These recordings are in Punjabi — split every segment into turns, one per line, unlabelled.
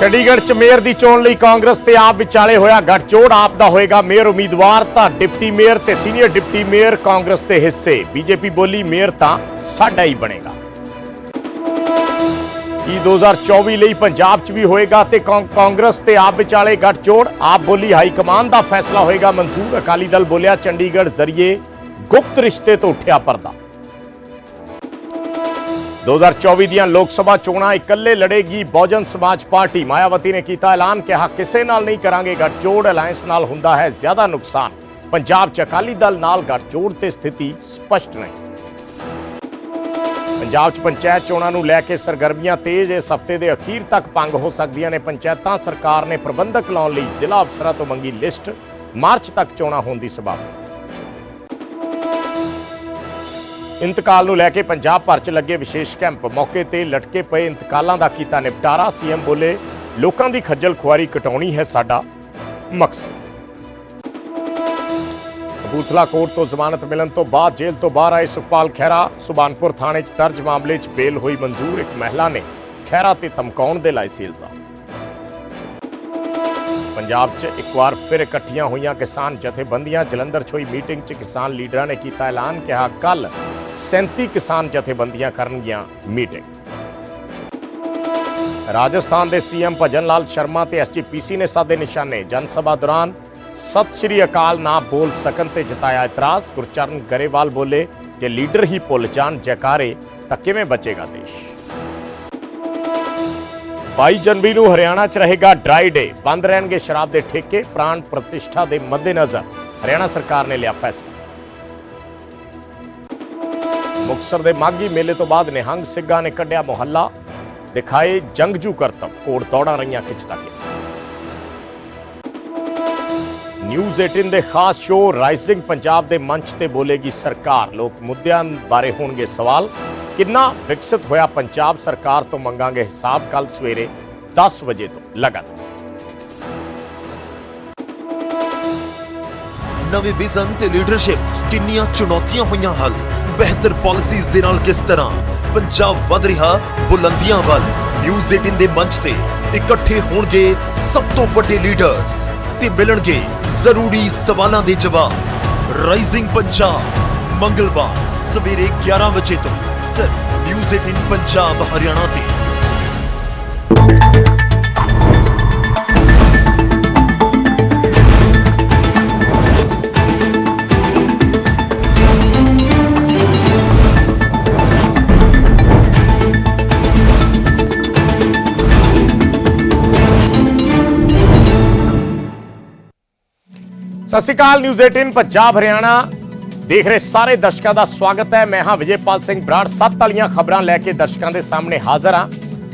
ਚੰਡੀਗੜ੍ਹ ਚ ਮੇਅਰ ਦੀ ਚੋਣ ਲਈ ਕਾਂਗਰਸ ਤੇ ਆਪ ਵਿਚਾਲੇ ਹੋਇਆ ਗੱਠਜੋੜ, ਆਪ ਦਾ ਹੋਏਗਾ ਮੇਅਰ ਉਮੀਦਵਾਰ, ਤਾਂ ਡਿਪਟੀ ਮੇਅਰ ਤੇ ਸੀਨੀਅਰ ਡਿਪਟੀ ਮੇਅਰ ਕਾਂਗਰਸ ਦੇ ਹਿੱਸੇ। ਬੀਜੇਪੀ ਬੋਲੀ ਮੇਅਰ ਤਾਂ ਸਾਡਾ ਹੀ ਬਣੇਗਾ। ਕੀ 2024 ਲਈ ਪੰਜਾਬ 'ਚ ਵੀ ਹੋਏਗਾ ਤੇ ਕਾਂ- ਕਾਂਗਰਸ ਤੇ ਆਪ ਵਿਚਾਲੇ ਗੱਠਜੋੜ, ਆਪ ਬੋਲੀ ਹਾਈ ਕਮਾਨ ਦਾ ਫੈਸਲਾ ਹੋਏਗਾ। ਮਨਜ਼ੂਰ ਅਕਾਲੀ ਦਲ ਬੋਲਿਆ, ਚੰਡੀਗੜ੍ਹ ਜ਼ਰੀਏ ਗੁਪਤ ਰਿਸ਼ਤੇ ਤੋਂ ਉੱਠਿਆ ਪਰਦਾ। 2024 ਦੀਆਂ ਲੋਕ ਸਭਾ ਚੋਣਾਂ, ਇਕੱਲੇ ਲੜੇਗੀ ਬਹੁਜਨ ਸਮਾਜ ਪਾਰਟੀ। ਮਾਇਆਵਤੀ ਨੇ ਕੀਤਾ ਐਲਾਨ ਕਿਹਾ ਕਿਸੇ ਨਾਲ ਨਹੀਂ ਕਰਾਂਗੇ ਗੱਠਜੋੜ। ਅਲਾਈਅੰਸ ਨਾਲ ਹੁੰਦਾ ਹੈ ਜ਼ਿਆਦਾ ਨੁਕਸਾਨ। ਪੰਜਾਬ 'ਚ ਅਕਾਲੀ ਦਲ ਨਾਲ ਗੱਠਜੋੜ ਤੇ ਸਥਿਤੀ ਸਪਸ਼ਟ ਨਹੀਂ। ਪੰਜਾਬ 'ਚ ਪੰਚਾਇਤ ਚੋਣਾਂ ਨੂੰ ਲੈ ਕੇ ਸਰਗਰਮੀਆਂ ਤੇਜ਼। ਇਸ ਹਫ਼ਤੇ ਦੇ ਅਖੀਰ ਤੱਕ ਭੰਗ ਹੋ ਸਕਦੀਆਂ ਨੇ ਪੰਚਾਇਤਾਂ। ਸਰਕਾਰ ਨੇ ਪ੍ਰਬੰਧਕ ਲਾਉਣ ਲਈ ਜ਼ਿਲ੍ਹਾ ਅਫਸਰਾਂ ਤੋਂ ਮੰਗੀ ਲਿਸਟ। ਮਾਰਚ ਤੱਕ ਚੋਣਾਂ ਹੋਣ ਦੀ ਸੰਭਾਵਨਾ। ਇੰਤਕਾਲ ਨੂੰ ਲੈ ਕੇ ਪੰਜਾਬ ਭਰ 'ਚ ਲੱਗੇ ਵਿਸ਼ੇਸ਼ ਕੈਂਪ। ਮੌਕੇ ਤੇ ਲਟਕੇ ਪਏ ਇੰਤਕਾਲਾਂ ਦਾ ਕੀਤਾ ਨਿਪਟਾਰਾ। ਸੀਐਮ ਬੋਲੇ, ਲੋਕਾਂ ਦੀ ਖੱਜਲ ਖੁਆਰੀ ਕਟਾਉਣੀ ਹੈ ਸਾਡਾ ਮਕਸਦ। ਕਪੂਰਥਲਾ ਕੋਰਟ ਤੋਂ ਜ਼ਮਾਨਤ ਮਿਲਣ ਤੋਂ ਬਾਅਦ ਜੇਲ੍ਹ ਤੋਂ ਬਾਹਰ ਆਏ ਸੁਖਪਾਲ ਖਹਿਰਾ। ਸੁਬਾਨਪੁਰ ਥਾਣੇ 'ਚ ਦਰਜ ਮਾਮਲੇ 'ਚ ਬੇਲ ਹੋਈ ਮਨਜ਼ੂਰ ਇੱਕ ਮਹਿਲਾ ਨੇ ਖਹਿਰਾ ਤੇ ਧਮਕਾਉਣ ਦੇ ਲਾਏ ਸੀ ਇਲਜ਼ਾਮ। ਪੰਜਾਬ 'ਚ ਇੱਕ ਵਾਰ ਫਿਰ ਇਕੱਠੀਆਂ ਹੋਈਆਂ ਕਿਸਾਨ ਜਥੇਬੰਦੀਆਂ ਜਲੰਧਰ 'ਚ ਹੋਈ ਮੀਟਿੰਗ 'ਚ ਕਿਸਾਨ ਲੀਡਰਾਂ ਨੇ ਕੀਤਾ ਐਲਾਨ ਕਿਹਾ ਕੱਲ 37 ਕਿਸਾਨ ਜਥੇਬੰਦੀਆਂ ਕਰਨਗੀਆਂ ਮੀਟਿੰਗ। ਰਾਜਸਥਾਨ ਦੇ ਸੀਐਮ ਭਜਨ ਲਾਲ ਸ਼ਰਮਾ ਤੇ ਐਸਜੀਪੀਸੀ ਨੇ ਸਾਦੇ ਨਿਸ਼ਾਨੇ। ਜਨ ਸਭਾ ਦੌਰਾਨ ਸਤਿ ਸ਼੍ਰੀ ਅਕਾਲ, ਨਾ ਬੋਲ ਸਕਣ ਤੇ ਜਤਾਇਆ ਇਤਰਾਜ਼। ਗੁਰਚਰਨ ਗਰੇਵਾਲ ਬੋਲੇ, ਜੇ ਲੀਡਰ ਹੀ ਭੁੱਲ ਜਾਣ ਜੈਕਾਰੇ, ਤਾਂ ਕਿਵੇਂ ਬਚੇਗਾ ਦੇਸ਼? 22 ਜਨਵਰੀ ਨੂੰ ਹਰਿਆਣਾ 'ਚ ਰਹੇਗਾ ਡਰਾਈ ਡੇ ਬੰਦ ਰਹਿਣਗੇ ਸ਼ਰਾਬ ਦੇ ਠੇਕੇ, ਪ੍ਰਾਣ ਪ੍ਰਤਿਸ਼ਠਾ ਦੇ ਮੱਦੇਨਜ਼ਰ। ਹਰਿਆਣਾ ਸਰਕਾਰ ਨੇ ਲਿਆ ਫੈਸਲਾ। ਮੁਕਤਸਰ ਦੇ ਮਾਗੀ ਮੇਲੇ ਤੋਂ ਬਾਅਦ ਨਿਹੰਗ ਸਿੰਘਾਂ ਨੇ ਕੱਢਿਆ ਮੁਹੱਲਾ। ਦਿਖਾਏ ਜੰਗਜੂ ਕਰਤਬ। ਕੋੜ ਦੌੜਾਂ ਰਹੀਆਂ ਖਿੱਚਦਾ ਕੇ ਨਿਊਜ਼ 18 ਦੇ ਖਾਸ ਸ਼ੋਅ ਰਾਈਜ਼ਿੰਗ ਪੰਜਾਬ ਦੇ ਮੰਚ ਤੇ ਬੋਲੇਗੀ ਸਰਕਾਰ। ਲੋਕ ਮੁੱਦਿਆਂ ਬਾਰੇ ਹੋਣਗੇ ਸਵਾਲ। ਕਿੰਨਾ ਵਿਕਸਿਤ ਹੋਇਆ ਪੰਜਾਬ ਸਰਕਾਰ ਤੋਂ ਮੰਗਾਂਗੇ ਹਿਸਾਬ ਕੱਲ ਸਵੇਰੇ 10 ਵਜੇ ਤੋਂ ਲਗਾਤਾਰ।
ਨਵੇਂ ਵਿਜ਼ਨ ਤੇ ਲੀਡਰਸ਼ਿਪ, ਕਿੰਨੀਆਂ ਚੁਣੌਤੀਆਂ ਹੋਈਆਂ ਹਨ। ਬਿਹਤਰ ਪਾਲਿਸੀਜ਼ ਦੇ ਨਾਲ ਕਿਸ ਤਰ੍ਹਾਂ? ਪੰਜਾਬ ਵਧ ਰਿਹਾ ਬੁਲੰਦੀਆਂ ਵੱਲ। ਨਿਊਜ਼ 18 ਦੇ ਮੰਚ ਤੇ ਇਕੱਠੇ ਹੋਣਗੇ ਸਭ ਤੋਂ ਵੱਡੇ ਲੀਡਰਸ ਤੇ ਮਿਲਣਗੇ ਜ਼ਰੂਰੀ ਸਵਾਲਾਂ ਦੇ ਜਵਾਬ। ਰਾਈਜ਼ਿੰਗ ਪੰਜਾਬ ਮੰਗਲਵਾਰ, ਸਵੇਰੇ 11 ਵਜੇ ਤੋਂ। ਸਿਰਫ ਨਿਊਜ਼ 18 ਪੰਜਾਬ, ਹਰਿਆਣਾ ਤੇ।
ਸਤਿ ਸ਼੍ਰੀ ਅਕਾਲ ਨਿਊਜ਼ 18 ਪੰਜਾਬ, ਹਰਿਆਣਾ। ਦੇਖ ਰਹੇ ਸਾਰੇ ਦਰਸ਼ਕਾਂ ਦਾ ਸਵਾਗਤ ਹੈ। ਮੈਂ ਹਾਂ ਵਿਜੇਪਾਲ ਸਿੰਘ ਬਰਾੜ। ਸੱਤ ਵਾਲੀਆਂ ਖਬਰਾਂ ਲੈ ਕੇ ਦਰਸ਼ਕਾਂ ਦੇ ਸਾਹਮਣੇ ਹਾਜ਼ਰ ਹਾਂ।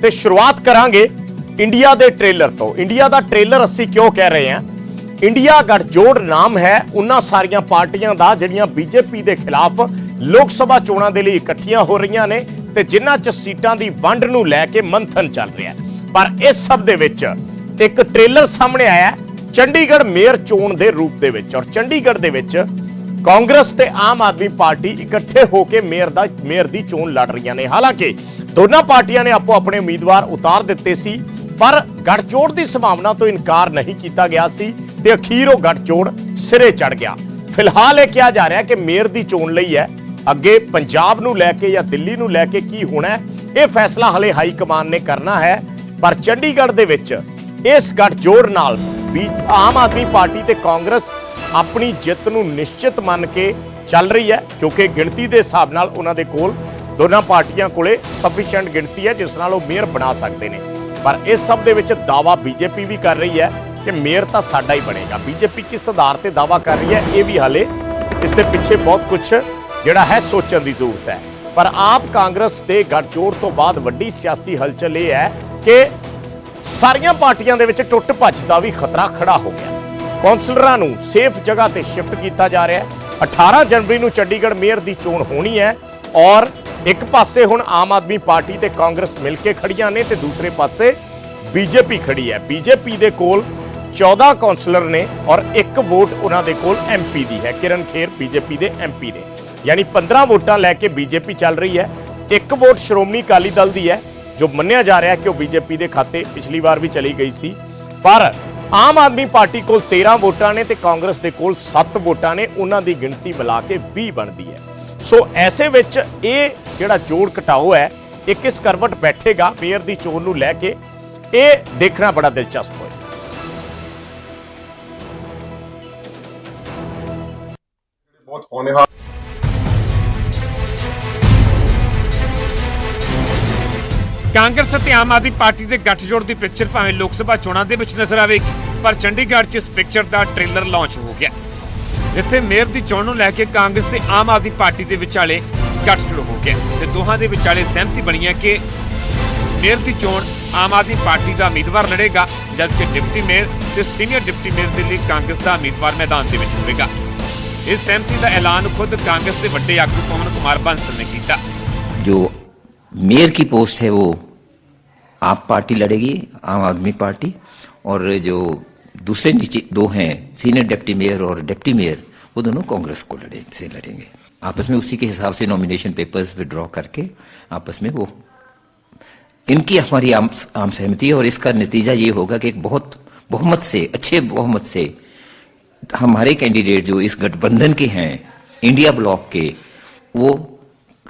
ਤੇ ਸ਼ੁਰੂਆਤ ਕਰਾਂਗੇ ਇੰਡੀਆ ਦੇ ਟ੍ਰੇਲਰ ਤੋਂ। ਇੰਡੀਆ ਦਾ ਟ੍ਰੇਲਰ ਅਸੀਂ ਕਿਉਂ ਕਹਿ ਰਹੇ ਹਾਂ? ਇੰਡੀਆ ਗਠਜੋੜ ਨਾਮ ਹੈ। ਉਹਨਾਂ ਸਾਰੀਆਂ ਪਾਰਟੀਆਂ ਦਾ ਜਿਹੜੀਆਂ ਬੀਜੇਪੀ ਦੇ ਖਿਲਾਫ ਲੋਕ ਸਭਾ ਚੋਣਾਂ ਦੇ ਲਈ ਇਕੱਠੀਆਂ ਹੋ ਰਹੀਆਂ ਨੇ ਤੇ ਜਿਨ੍ਹਾਂ 'ਚ ਸੀਟਾਂ ਦੀ ਵੰਡ ਨੂੰ ਲੈ ਕੇ ਮੰਥਨ ਚੱਲ ਰਿਹਾ ਪਰ ਇਸ ਸਭ ਦੇ ਵਿੱਚ ਇੱਕ ਟ੍ਰੇਲਰ ਸਾਹਮਣੇ ਆਇਆ ਚੰਡੀਗੜ੍ਹ ਮੇਅਰ ਚੋਣ ਦੇ ਰੂਪ ਦੇ ਵਿੱਚ ਔਰ ਚੰਡੀਗੜ੍ਹ ਦੇ ਵਿੱਚ ਕਾਂਗਰਸ ਤੇ ਆਮ ਆਦਮੀ ਪਾਰਟੀ ਇਕੱਠੇ ਹੋ ਕੇ ਮੇਅਰ ਦਾ, ਮੇਅਰ ਦੀ ਚੋਣ ਲੜ ਰਹੀਆਂ ਨੇ। ਹਾਲਾਂਕਿ ਦੋਨਾਂ ਪਾਰਟੀਆਂ ਨੇ ਆਪੋ ਆਪਣੇ ਉਮੀਦਵਾਰ ਉਤਾਰ ਦਿੱਤੇ ਸੀ, ਪਰ ਗੱਠਜੋੜ ਦੀ ਸੰਭਾਵਨਾ ਤੋਂ ਇਨਕਾਰ ਨਹੀਂ ਕੀਤਾ ਗਿਆ ਸੀ ਤੇ ਅਖੀਰ ਉਹ ਗੱਠਜੋੜ ਸਿਰੇ ਚੜ ਗਿਆ। ਫਿਲਹਾਲ ਇਹ ਕਿਹਾ ਜਾ ਰਿਹਾ ਕਿ ਮੇਅਰ ਦੀ ਚੋਣ ਲਈ ਹੈ। ਅੱਗੇ ਪੰਜਾਬ ਨੂੰ ਲੈ ਕੇ ਜਾਂ ਦਿੱਲੀ ਨੂੰ ਲੈ ਕੇ ਕੀ ਹੋਣਾ ਹੈ, ਇਹ ਫੈਸਲਾ ਹਲੇ ਹਾਈ ਕਮਾਨ ਨੇ ਕਰਨਾ ਹੈ, ਪਰ ਚੰਡੀਗੜ੍ਹ ਦੇ ਵਿੱਚ ਇਸ ਗੱਠਜੋੜ ਨਾਲ ਵੀ ਆਮ ਆਦਮੀ ਪਾਰਟੀ ਤੇ ਕਾਂਗਰਸ ਆਪਣੀ ਜਿੱਤ ਨੂੰ ਨਿਸ਼ਚਿਤ ਮੰਨ ਕੇ ਚੱਲ ਰਹੀ ਹੈ, ਕਿਉਂਕਿ ਗਿਣਤੀ ਦੇ ਹਿਸਾਬ ਨਾਲ ਉਹਨਾਂ ਦੇ ਕੋਲ ਦੋਨਾਂ ਪਾਰਟੀਆਂ ਕੋਲੇ ਸਫੀਸ਼ੀਐਂਟ ਗਿਣਤੀ ਹੈ, ਜਿਸ ਨਾਲ ਉਹ ਮੇਅਰ ਬਣਾ ਸਕਦੇ ਨੇ। ਪਰ ਇਸ ਸਭ ਦੇ ਵਿੱਚ ਦਾਵਾ ਬੀਜੇਪੀ ਵੀ ਕਰ ਰਹੀ ਹੈ ਕਿ ਮੇਅਰ ਤਾਂ ਸਾਡਾ ਹੀ ਬਣੇਗਾ। ਬੀਜੇਪੀ ਕਿਸ ਆਧਾਰ ਤੇ ਦਾਵਾ ਕਰ ਰਹੀ ਹੈ, ਇਹ ਵੀ ਹਾਲੇ ਇਸ ਦੇ ਪਿੱਛੇ ਬਹੁਤ ਕੁਝ ਜਿਹੜਾ ਹੈ ਸੋਚਣ ਦੀ ਜ਼ਰੂਰਤ ਹੈ। ਪਰ ਆਪ ਕਾਂਗਰਸ ਦੇ ਗੱਠਜੋੜ ਤੋਂ ਬਾਅਦ ਵੱਡੀ ਸਿਆਸੀ ਹਲਚਲ ਇਹ ਹੈ ਕਿ ਸਾਰੀਆਂ ਪਾਰਟੀਆਂ ਦੇ ਵਿੱਚ ਟੁੱਟ ਭੱਜ ਦਾ ਵੀ ਖਤਰਾ ਖੜਾ ਹੋ ਗਿਆ। ਕੌਂਸਲਰਾਂ ਨੂੰ ਸੇਫ ਜਗ੍ਹਾ ਤੇ ਸ਼ਿਫਟ ਕੀਤਾ ਜਾ ਰਿਹਾ ਹੈ। 18 ਜਨਵਰੀ ਨੂੰ ਚੰਡੀਗੜ੍ਹ ਮੇਅਰ ਦੀ ਚੋਣ ਹੋਣੀ ਹੈ ਔਰ ਇੱਕ ਪਾਸੇ ਹੁਣ ਆਮ ਆਦਮੀ ਪਾਰਟੀ ਤੇ ਕਾਂਗਰਸ ਮਿਲ ਕੇ ਖੜੀਆਂ ਨੇ ਤੇ ਦੂਸਰੇ ਪਾਸੇ ਬੀਜੇਪੀ ਖੜੀ ਹੈ। ਬੀਜੇਪੀ ਦੇ ਕੋਲ 14 ਕੌਂਸਲਰ ਨੇ ਔਰ ਇੱਕ ਵੋਟ ਉਹਨਾਂ ਦੇ ਕੋਲ ਐਮਪੀ ਦੀ ਹੈ। ਕਿਰਨ ਖੇਰ ਬੀਜੇਪੀ ਦੇ ਐਮਪੀ ਨੇ। ਯਾਨੀ 15 ਵੋਟਾਂ ਲੈ ਕੇ ਬੀਜੇਪੀ ਚੱਲ ਰਹੀ ਹੈ। ਇੱਕ ਵੋਟ ਸ਼੍ਰੋਮਣੀ ਅਕਾਲੀ ਦਲ ਦੀ ਹੈ। ਜੋ ਮੰਨਿਆ ਜਾ ਰਿਹਾ ਕਿ ਉਹ ਬੀਜੇਪੀ ਦੇ ਖਾਤੇ ਪਿਛਲੀ ਵਾਰ ਵੀ ਚਲੀ ਗਈ ਸੀ। ਪਰ ਆਮ ਆਦਮੀ ਪਾਰਟੀ ਕੋਲ 13 ਵੋਟਾਂ ਨੇ ਤੇ ਕਾਂਗਰਸ ਦੇ ਕੋਲ 7 ਵੋਟਾਂ ਨੇ, ਉਹਨਾਂ ਦੀ ਗਿਣਤੀ ਮਿਲਾ ਕੇ 20 ਬਣਦੀ ਹੈ। ਸੋ ਐਸੇ ਵਿੱਚ ਇਹ ਜਿਹੜਾ ਜੋੜ ਘਟਾਓ ਹੈ, ਇਹ ਕਿਸ ਕਰਵਟ ਬੈਠੇਗਾ? ਮੇਅਰ ਦੀ ਚੋਣ ਨੂੰ ਲੈ ਕੇ ਇਹ ਦੇਖਣਾ ਬੜਾ ਦਿਲਚਸਪ ਹੋਇਆ।
ਬਹੁਤ ਹੋਣਹਾਰ
ਕਾਂਗਰਸ ਅਤੇ ਆਮ ਆਦਮੀ ਪਾਰਟੀ ਦੇ ਗੱਠਜੋੜ ਦੀ ਪਿਕਚਰ ਭਾਵੇਂ ਲੋਕ ਸਭਾ ਚੋਣਾਂ ਦੇ ਵਿੱਚ ਨਜ਼ਰ ਆਵੇਗੀ ਪਰ ਚੰਡੀਗੜ੍ਹ 'ਚ ਇਸ ਪਿਕਚਰ ਦਾ ਟ੍ਰੇਲਰ ਲਾਂਚ ਹੋ ਗਿਆ ਜਿੱਥੇ ਮੇਅਰ ਦੀ ਚੋਣ ਨੂੰ ਲੈ ਕੇ ਕਾਂਗਰਸ ਤੇ ਆਮ ਆਦਮੀ ਪਾਰਟੀ ਦੇ ਵਿਚਾਲੇ ਗੱਠਜੋੜ ਹੋ ਗਿਆ ਤੇ ਦੋਹਾਂ ਦੇ ਵਿਚਾਲੇ ਸਹਿਮਤੀ ਬਣੀ ਹੈ ਕਿ ਮੇਅਰ ਦੀ ਚੋਣ ਆਮ ਆਦਮੀ ਪਾਰਟੀ ਦਾ ਉਮੀਦਵਾਰ ਲੜੇਗਾ ਜਦਕਿ ਡਿਪਟੀ ਮੇਅਰ ਤੇ ਸੀਨੀਅਰ ਡਿਪਟੀ ਮੇਅਰ ਦੇ ਲਈ ਕਾਂਗਰਸ ਦਾ ਉਮੀਦਵਾਰ ਮੈਦਾਨ ਦੇ ਵਿੱਚ ਹੋਵੇਗਾ ਇਸ ਸਹਿਮਤੀ ਦਾ ਐਲਾਨ ਖੁਦ ਕਾਂਗਰਸ ਦੇ ਵੱਡੇ ਆਗੂ ਪਵਨ ਕੁਮਾਰ ਬਾਂਸਲ ਨੇ ਕੀਤਾ
जो मेयर की पोस्ट है वो आप पार्टी लड़ेगी आम आदमी पार्टी और जो दूसरे नीचे दो हैं सीनियर डिप्टी मेयर और डिप्टी मेयर वो दोनों कांग्रेस को लड़े से लड़ेंगे। आपस में उसी के हिसाब से नॉमिनेशन पेपर्स विड्रॉ करके आपस में वो इनकी हमारी आम, आम सहमति है और इसका नतीजा ये होगा कि एक बहुत बहुमत से अच्छे बहुमत से हमारे कैंडिडेट जो इस गठबंधन के हैं इंडिया ब्लॉक के वो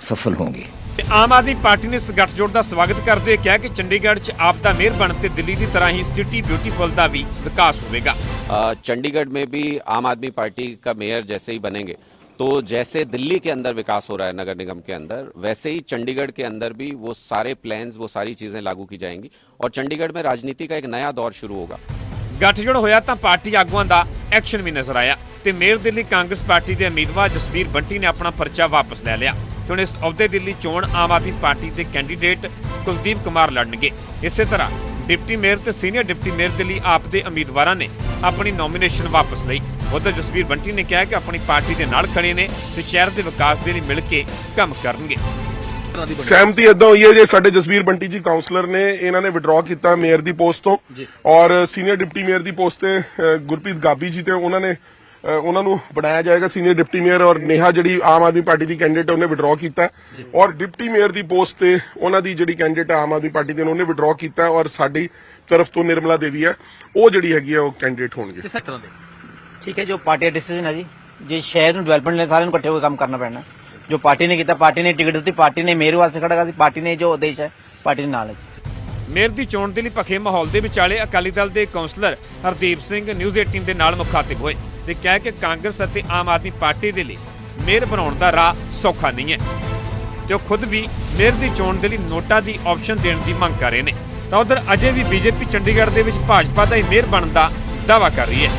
सफल होंगे।
ਆਮ ਆਦਮੀ ਪਾਰਟੀ ਨੇ ਇਸ ਗੱਠਜੋੜ ਦਾ ਸਵਾਗਤ ਕਰਦੇ ਹੋਏ ਕਿਹਾ ਕਿ ਚੰਡੀਗੜ੍ਹ 'ਚ ਆਪ ਦਾ ਮੇਅਰ ਬਣ ਤੇ ਦਿੱਲੀ ਦੀ ਤਰ੍ਹਾਂ ਹੀ ਸਿਟੀ ਬਿਊਟੀਫੁਲ ਦਾ ਵੀ ਵਿਕਾਸ ਹੋਵੇਗਾ
अ, चंडीगढ़ में भी आम आदमी पार्टी का मेयर जैसे ही बनेंगे तो जैसे दिल्ली के अंदर विकास हो रहा है नगर निगम के अंदर वैसे ही चंडीगढ़ के अंदर भी वो सारे प्लान्स वो सारी चीजें लागू की जाएंगी और चंडीगढ़ में राजनीति का एक नया दौर शुरू होगा
ਗੱਠਜੋੜ ਹੋਇਆ ਤਾਂ ਪਾਰਟੀ ਆਗੂਆਂ ਦਾ ਐਕਸ਼ਨ ਵੀ ਨਜ਼ਰ ਆਇਆ ਤੇ ਮੇਅਰ ਦਿੱਲੀ ਕਾਂਗਰਸ ਪਾਰਟੀ ਦੇ ਉਮੀਦਵਾਰ ਜਸਵੀਰ ਬੰਟੀ ਨੇ ਆਪਣਾ ਪਰਚਾ ਵਾਪਸ ਲੈ ਲਿਆ ਤੇ ਹੁਣ ਇਸ ਅਹੁਦੇ ਦਿੱਲੀ ਚੋਣ ਆਮ ਆਦਮੀ ਪਾਰਟੀ ਦੇ ਕੈਂਡੀਡੇਟ ਕੁਲਦੀਪ ਕੁਮਾਰ ਲੜਨਗੇ। ਇਸੇ ਤਰ੍ਹਾਂ ਡਿਪਟੀ ਮੇਅਰ ਤੇ ਸੀਨੀਅਰ ਡਿਪਟੀ ਮੇਅਰ ਦੇ ਲਈ ਆਪ ਦੇ ਉਮੀਦਵਾਰਾਂ ਨੇ ਆਪਣੀ ਨੋਮੀਨੇਸ਼ਨ ਵਾਪਸ ਲਈ। ਉਧਰ ਜਸਵੀਰ ਬੰਟੀ ਨੇ ਕਿਹਾ ਕਿ ਆਪਣੀ ਪਾਰਟੀ ਦੇ ਨਾਲ ਖੜੇ ਨੇ ਤੇ ਸ਼ਹਿਰ ਦੇ ਵਿਕਾਸ ਦੇ ਲਈ ਮਿਲ ਕੇ ਕੰਮ ਕਰਨਗੇ।
ਸਹਿਮਤੀ ਇਦਾਂ ਹੋਈ ਹੈ ਜੇ ਸਾਡੇ ਜਸਵੀਰ ਬੰਟੀ ਜੀ ਕਾਉਂਸਲਰ ਨੇ ਇਹਨਾਂ ਨੇ ਵਿਡਰਾਅ ਕੀਤਾ ਮੇਅਰ ਦੀ ਪੋਸਟ ਤੋਂ ਔਰ ਸੀਨੀਅਰ ਡਿਪਟੀ ਮੇਅਰ ਦੀ ਪੋਸਟ ਤੇ ਗੁਰਪ੍ਰੀਤ ਗਾਬੀ ਜੀ ਤੇ ਉਹਨਾਂ ਨੇ ਉਹਨਾਂ ਨੂੰ ਬਣਾਇਆ ਜਾਏਗਾ ਸੀਨੀਅਰ ਡਿਪਟੀ ਮੇਅਰ ਔਰ ਨੇਹਾ ਜਿਹੜੀ ਆਮ ਆਦਮੀ ਪਾਰਟੀ ਦੀ ਕੈਂਡੀਡੇਟ ਉਹਨੇ ਵਿਡਰਾਅ ਕੀਤਾ। ਔਰ ਡਿਪਟੀ ਮੇਅਰ ਦੀ ਪੋਸਟ ਤੇ ਉਹਨਾਂ ਦੀ ਜਿਹੜੀ ਕੈਂਡੀਡੇਟ ਆਮ ਆਦਮੀ ਪਾਰਟੀ ਦੇ ਉਹਨੇ ਵਿਡਰਾਅ ਕੀਤਾ ਔਰ ਸਾਡੀ ਤਰਫ ਤੋਂ ਨਿਰਮਲਾ ਦੇਵੀ ਹੈ ਉਹ ਜਿਹੜੀ ਹੈਗੀ ਆ ਉਹ ਕੈਂਡੀਡੇਟ ਹੋਣਗੇ।
ਠੀਕ ਹੈ ਜੋ ਪਾਰਟੀ ਦਾ ਡਿਸੀਜਨ ਹੈ ਜੀ। ਜੇ ਸ਼ਹਿਰ ਨੂੰ ਡਿਵੈਲਪਮੈਂਟ ਲਈ ਸਾਰਿਆਂ ਨੂੰ ਇਕੱਠੇ ਹੋ ਕੇ ਕੰਮ ਕਰਨਾ ਪੈਣਾ। ਜੋ ਪਾਰਟੀ ਨੇ ਕੀਤਾ ਪਾਰਟੀ ਨੇ ਟਿਕਟ ਦਿੱਤੀ ਪਾਰਟੀ ਨੇ ਮੇਰੇ ਵਾਸਤੇ ਖੜਾ ਕਰਤੀ ਪਾਰਟੀ ਨੇ ਜੋ ਉਦੇਸ਼ ਹੈ ਪਾਰਟੀ ਦੇ ਨਾਲ ਹੈ ਜੀ।
ਮੇਅਰ ਦੀ ਚੋਣ ਦੇ ਲਈ ਭਖੇ ਮਾਹੌਲ ਦੇ ਵਿਚਾਲੇ ਅਕਾਲੀ ਦਲ ਦੇ ਕੌਂਸਲਰ ਹਰਦੀਪ ਸਿੰਘ ਨਿਊਜ਼ 18 ਦੇ ਨਾਲ ਮੁਖਾਤਿਬ ਹੋਏ ਤੇ ਕਿਹਾ ਕਿ ਕਾਂਗਰਸ ਅਤੇ ਆਮ ਆਦਮੀ ਪਾਰਟੀ ਦੇ ਲਈ ਮੇਅਰ ਬਣਾਉਣ ਦਾ ਰਾਹ ਸੌਖਾ ਨਹੀਂ ਹੈ। ਤੇ ਖੁਦ ਵੀ ਮੇਅਰ ਦੀ ਚੋਣ ਦੇ ਲਈ ਨੋਟਾ ਦੀ ਆਪਸ਼ਨ ਦੇਣ ਦੀ ਮੰਗ ਕਰ ਰਹੇ ਨੇ, ਤਾਂ ਉਧਰ ਅਜੇ ਵੀ ਬੀਜੇਪੀ ਚੰਡੀਗੜ੍ਹ ਦੇ ਵਿੱਚ ਭਾਜਪਾ ਦਾ ਹੀ ਮੇਅਰ ਬਣਨ ਦਾ ਦਾਅਵਾ ਕਰ ਰਹੀ ਹੈ।